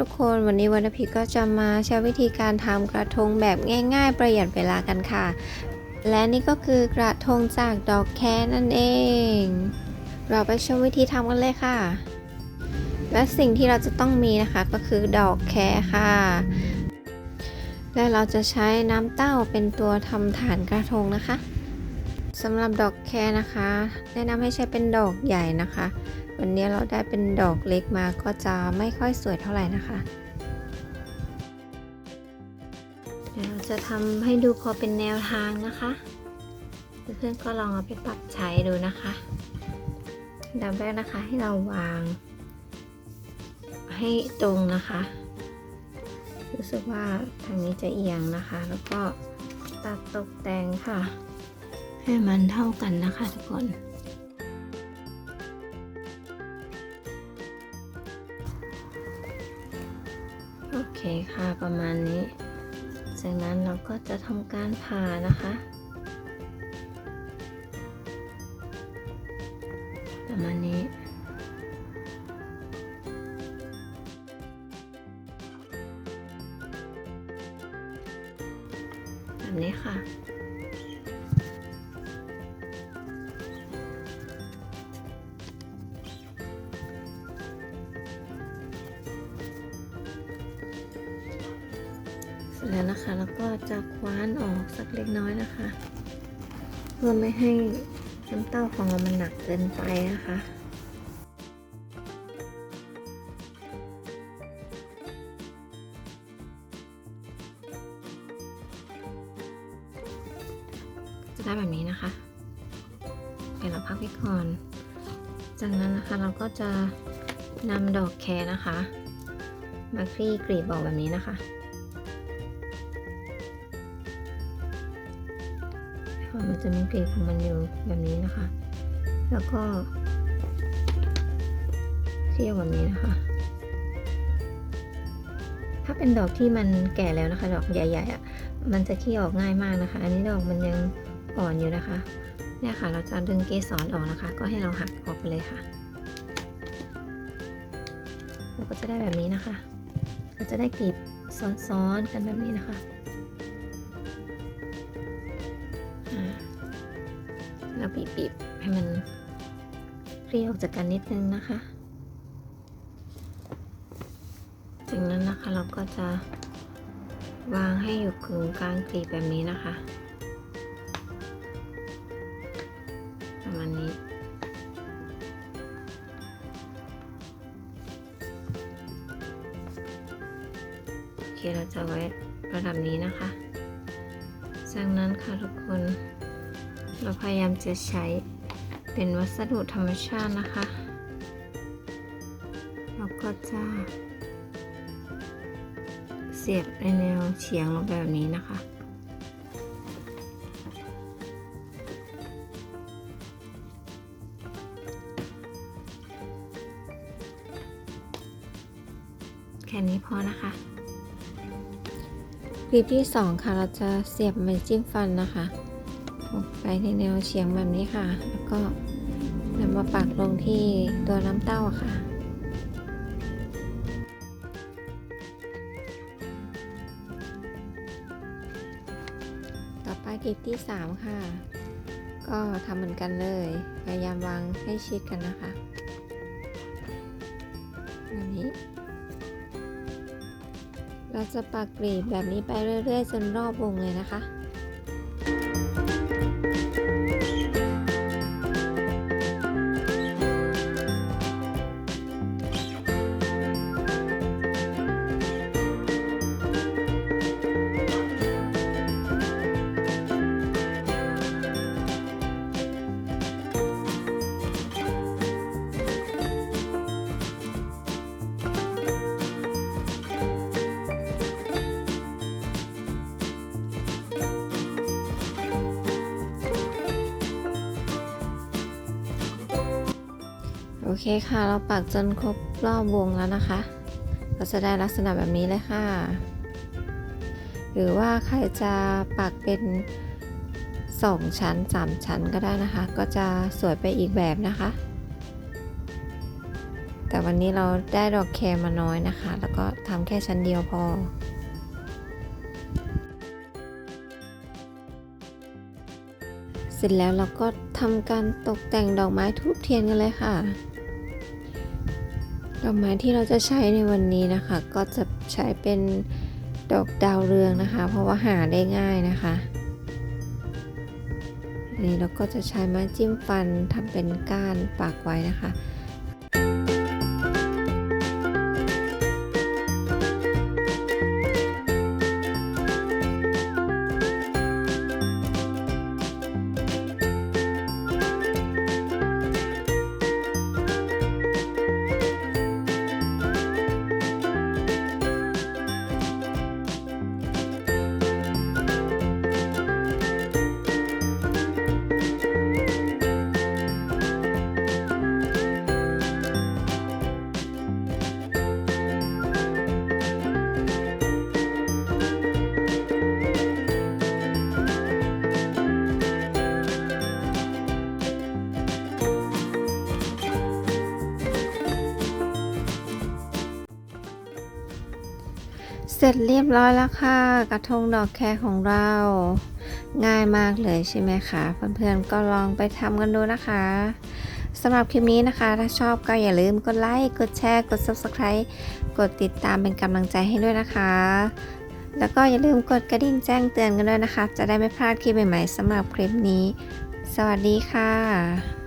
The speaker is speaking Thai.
ทุกคนวันนี้วันพิก็จะมาใช้วิธีการทำกระทงแบบง่าย ๆ ประหยัดเวลากันค่ะ และนี่ก็คือกระทงจากดอกแคนั่นเอง เราไปชมวิธีทำกันเลยค่ะ และสิ่งที่เราจะต้องมีนะคะก็คือดอกแคค่ะ และเราจะใช้น้ำเต้าเป็นตัวทำฐานกระทงนะคะสำหรับดอกแคนะคะ แนะนำให้ใช้เป็นดอกใหญ่นะคะ วันนี้เราได้เป็นดอกเล็กมาก็จะไม่ค่อยสวยเท่าไหร่นะคะเดี๋ยวเราจะทำให้ดูพอเป็นแนวทางนะคะ เพื่อนๆก็ลองเอาไปปรับใช้ดูนะคะอันดับแรกนะคะให้เราวาง ให้ตรงนะคะ รู้สึกว่าทางนี้จะเอียงนะคะ แล้วก็ตัดตกแต่งค่ะ ให้มันเท่ากันนะคะทุกคน โอเคค่ะประมาณนี้ จากนั้นเราก็จะทำการผ่านะคะ ประมาณนี้แบบนี้ค่ะ ร็จแล้วนะคะ แล้วก็จะคว้านออกสักเล็กน้อยนะคะ เพื่อไม่ให้น้ำเต้าของเรามันหนักเกินไปนะคะจะได้แบบนี้นะคะเดี๋ยวเราพักไว้ก่อน จากนั้นนะคะเราก็จะนำดอกแครนะคะ มาคลี่กรีบออกแบบนี้นะคะ จะมีเกลีบของมันอยู่แบบนี้นะคะ แล้วก็เที่ยวแบบนี้นะคะ ถ้าเป็นดอกที่มันแก่แล้วนะคะ ดอกใหญ่ๆอะ่ะ มันจะขี้ออกง่ายมากนะคะ อันนี้ดอกมันยังอ่อนอยู่นะคะเนี่ยค่ะ เราจะดึงเกสรออกนะคะ ก็ให้เราหักออกไปเลยค่ะ เราก็จะได้แบบนี้นะคะ เราจะได้กลีบซ้อนๆกันแบบนี้นะคะ บีบๆให้มันเรียออกจากกันนิดนึงนะคะ จากนั้นนะคะเราก็จะวางให้อยู่กึ่งกลางกลีบแบบนี้นะคะ ประมาณนี้ โอเคเราจะไว้ระดับนี้นะคะ จากนั้นค่ะทุกคน เราพยายามจะใช้เป็นวัสดุธรรมชาตินะคะ เราก็จะเสียบในแนวเฉียงลงไปแบบนี้นะคะ แค่นี้พอนะคะคลิปที่ 2 ค่ะ เราจะเสียบไม้จิ้มฟันนะคะ ไปในแนวเฉียงแบบนี้ค่ะ แล้วก็นำมาปักลงที่ตัวน้ำเต้าค่ะ ต่อไปกลีบที่ 3 ค่ะ ก็ทำเหมือนกันเลย พยายามวางให้ชิดกันนะคะแบบนี้ เราจะปักกลีบแบบนี้ไปเรื่อยๆ จนรอบวงเลยนะคะ เคค่ะ เราปักจนครบรอบวงแล้วนะคะก็จะได้ลักษณะแบบนี้เลยค่ะ หรือว่าใครจะปักเป็น 2 ชั้น 3 ชั้นก็ได้นะคะ ก็จะสวยไปอีกแบบนะคะ แต่วันนี้เราได้ดอกแคร์มาน้อยนะคะ แล้วก็ทำแค่ชั้นเดียวพอเสร็จแล้วเราก็ทำการตกแต่งดอกไม้ทูบเทียนกันเลยค่ะ ดอกไม้ที่เราจะใช้ในวันนี้นะคะ ก็จะใช้เป็นดอกดาวเรืองนะคะ เพราะว่าหาได้ง่ายนะคะนี่เราก็จะใช้ไม้จิ้มฟันทำเป็นก้านปากไว้นะคะ เสร็จเรียบร้อยแล้วค่ะ กระทงดอกแครของเรา ง่ายมากเลยใช่ไหมคะเพื่อนๆก็ลองไปทำกันดูนะคะสำหรับคลิปนี้นะคะ ถ้าชอบก็อย่าลืมกดไลค์กดแชร์กด Subscribe กดติดตามเป็นกำลังใจให้ด้วยนะคะ แล้วก็อย่าลืมกดกระดิ่งแจ้งเตือนกันด้วยนะคะ จะได้ไม่พลาดคลิปใหม่ๆสำหรับคลิปนี้ สวัสดีค่ะ